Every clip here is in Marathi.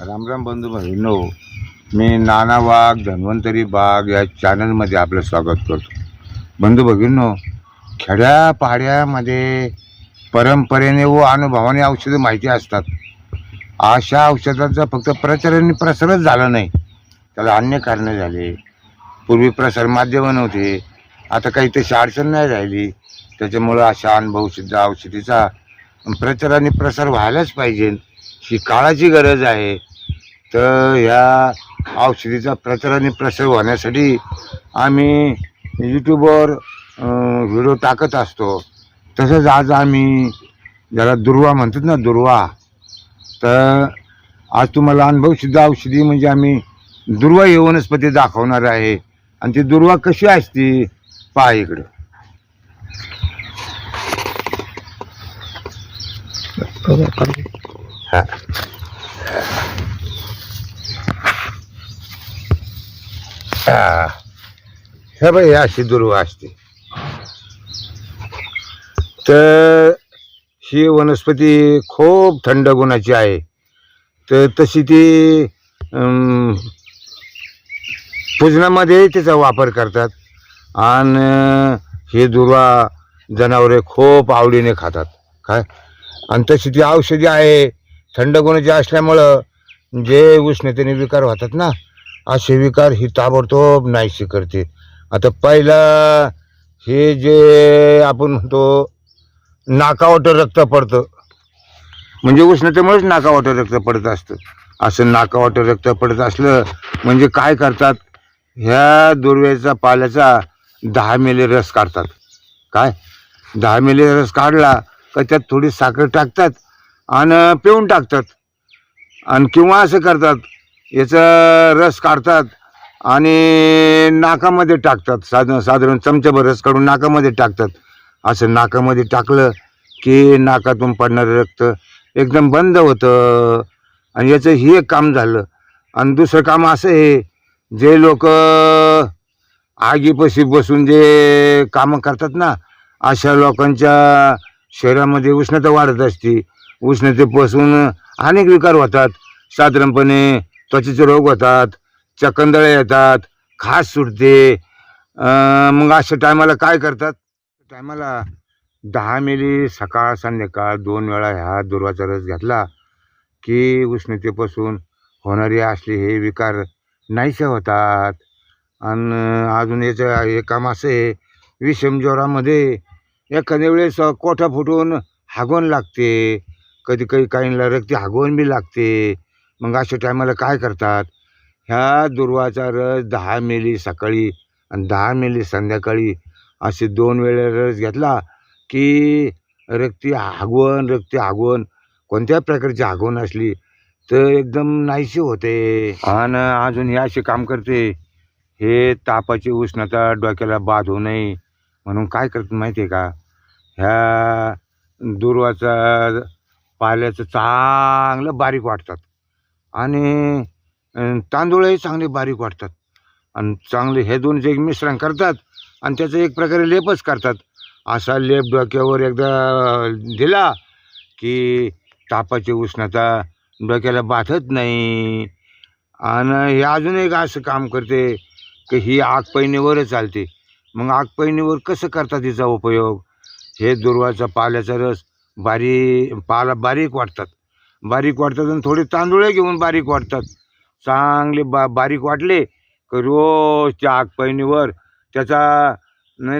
रामराम बंधू भगिनो मी नाना वाघ धन्वंतरी बाग या चॅनलमध्ये आपलं स्वागत करतो. बंधू भगिनो खेड्यापाड्यामध्ये परंपरेने व अनुभवाने औषधं माहिती असतात. अशा औषधाचा फक्त प्रचाराने प्रसारच झाला नाही. त्याला अन्य कारणं झाले. पूर्वी प्रसार माध्यमं नव्हते. आता काही तशी अडचण नाही राहिली. त्याच्यामुळं अशा अनुभवसिद्ध औषधीचा प्रचार आणि प्रसार व्हायलाच पाहिजे. ही काळाची गरज आहे. तर ह्या औषधीचा प्रचार आणि प्रसार होण्यासाठी आम्ही यूट्यूबवर व्हिडिओ टाकत असतो. तसंच आज आम्ही ज्याला दुर्वा म्हणतात ना दुर्वा. तर आज तुम्हाला अनुभवसिद्ध औषधी म्हणजे आम्ही दुर्वा ही वनस्पती दाखवणार आहे. आणि ती दुर्वा कशी असते पहा इकडं. हा. हा. हे बाई अशी दुर्वा असते. तर ही वनस्पती खूप थंड गुणाची आहे. तर तशी ती पूजनामध्ये तिचा वापर करतात. आणि ही दुर्वा जनावरे खूप आवडीने खातात. काय? आणि तशी ती औषधी आहे. थंड गुणाची असल्यामुळं जे उष्णतेने विकार होतात ना असे विकार ही ताबडतोब नाहीशी करते. आता पहिला हे जे आपण म्हणतो नाकावटर रक्त पडतं. म्हणजे उष्णतेमुळेच नाकावाटर रक्त पडत असतं. असं नाकावाटर रक्त पडत असलं म्हणजे काय करतात? ह्या दुर्वेचा पाल्याचा दहा मेले रस काढतात. काय? दहा मेले रस काढला का त्यात थोडी साखर टाकतात आणि पिऊन टाकतात. आणि किंवा असं करतात याचा रस काढतात आणि नाकामध्ये टाकतात. साधारण साधारण चमच्याभर रस काढून नाकामध्ये टाकतात. असं नाकामध्ये टाकलं की नाकातून पडणारं रक्त एकदम बंद होतं. आणि याचं ही एक काम झालं. आणि दुसरं काम असं आहे जे लोक आगीपाशी बसून जे कामं करतात ना अशा लोकांच्या शरीरामध्ये उष्णता वाढत असते. उष्णतेपासून अनेक विकार होतात. साधारणपणे त्वचेचे रोग होतात चकंदळे येतात खास सुटते. मग अशा टायमाला काय करतात? टायमाला दहा मिली सकाळ संध्याकाळ दोन वेळा ह्या दुर्वाचा रस घेतला की उष्णतेपासून होणारे असले हे विकार नाहीसे होतात. आणि अजून याचं हे काम असं आहे विषम ज्वरामध्ये एखाद्या वेळेस कोठा फुटून हागवण लागते. कधी कधी काहींना रक्ती हागवण बी लागते. मग अशा टायमाला काय करतात? ह्या दुर्वाचा रस दहा मेली सकाळी आणि दहा मेली संध्याकाळी असे दोन वेळा रस घेतला की रक्ती हागवण रक्ती हागवण कोणत्या प्रकारची हागवण असली तर एकदम नाहीशी होते. आणि अजून हे असे काम करते. हे तापाची उष्णता डोक्याला बाद होऊ नये म्हणून काय करतात माहिती आहे का? ह्या दुर्वाचा पाल्याचं चांगलं बारीक वाटतात. आणि तांदूळही चांगले बारीक वाटतात. आणि चांगले हे दोन एक मिश्रण करतात आणि त्याचं एक प्रकारे लेपच करतात. असा लेप डोक्यावर एकदा दिला की तापाची उष्णता डोक्याला बाधत नाही. आणि हे अजून एक असं काम करते की ही आग चालते. मग आग कसं करतात तिचा उपयोग? हे दुर्वाचा पाल्याचा रस बारीक पाला बारीक वाटतात. बारीक वाटतात आणि थोडे तांदूळ घेऊन बारीक वाटतात. चांगले बा बारीक वाटले की रोज त्या आग त्याचा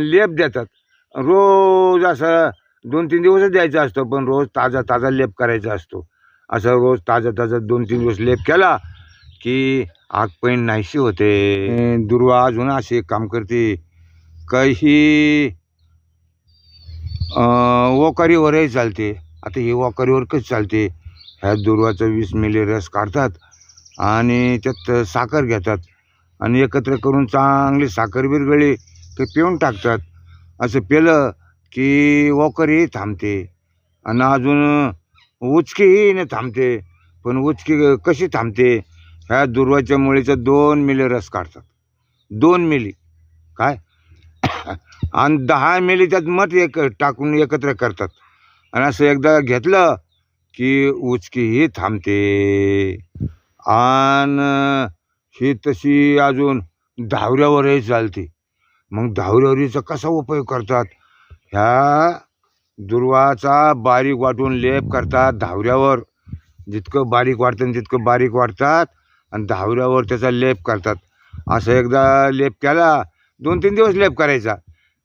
लेप देतात. रोज असं दोन तीन दिवसच द्यायचा असतो पण रोज ताजा ताजा लेप करायचा असतो. असं रोज ताजा ताजा दोन तीन दिवस लेप केला की आग नाहीशी होते. दुर्वा अजून असे काम करते. काही वॉकरीवरही चालते. आता हे वॉकरीवर कच चालते? ह्या दुर्वाचा वीस मिली रस काढतात आणि त्यात साखर घेतात. आणि एकत्र करून चांगली साखर बिरगळी ते पिऊन टाकतात. असं पेलं की वॉकरही थांबते. आणि अजून उचकीही न थांबते. पण उचकी कशी थांबते? ह्या दुर्वाच्या मुळीचं दोन मिली रस काढतात. दोन मिली. काय? आणि दहा मिली त्यात मत एक टाकून एकत्र करतात. आणि असं एकदा घेतलं की उचकीही थांबते. आणि ही तशी अजून धावऱ्यावरही चालते. मग धावऱ्यावरीचा कसा उपयोग करतात? ह्या दुर्वाचा बारीक वाटून लेप करतात धावऱ्यावर. जितकं बारीक वाटतं तितकं बारीक वाटतात आणि धावऱ्यावर त्याचा लेप करतात. असं एकदा लेप केला दोन तीन दिवस लेप करायचा.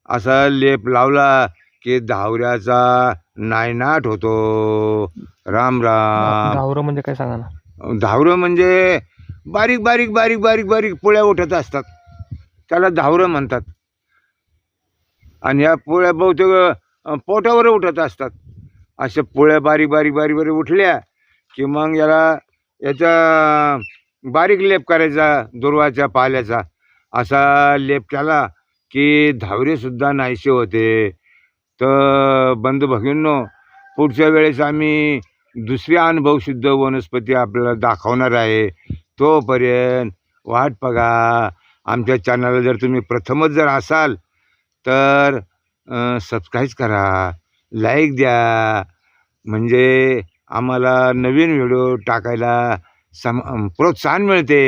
असा लेप लावला की धावऱ्याचा नायनाट होतो. राम राम. धावरं म्हणजे काय सांगा ना? धावरं म्हणजे बारीक बारीक बारीक बारीक बारीक पोळ्या उठत असतात. त्याला धावरं म्हणतात. आणि ह्या पोळ्या बहुतेक अं, पोटावर उठत असतात. अशा पोळ्या बारीक बारीक बारीक बारीक उठल्या की मग याला याचा बारीक लेप करायचा दुर्वाच्या पाल्याचा असा लेप केला की धावरेसुद्धा नाहीसे होते. तर बंधू भगिनो पुढच्या वेळेस आम्ही दुसरी अनुभवसिद्ध वनस्पती आपल्याला दाखवणार आहे. तोपर्यंत वाट बघा. आमच्या चॅनलला जर तुम्ही प्रथमच जर असाल तर सबस्क्राईब करा. लाईक द्या. म्हणजे आम्हाला नवीन व्हिडिओ टाकायला सम प्रोत्साहन मिळते.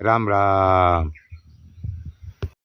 राम राम.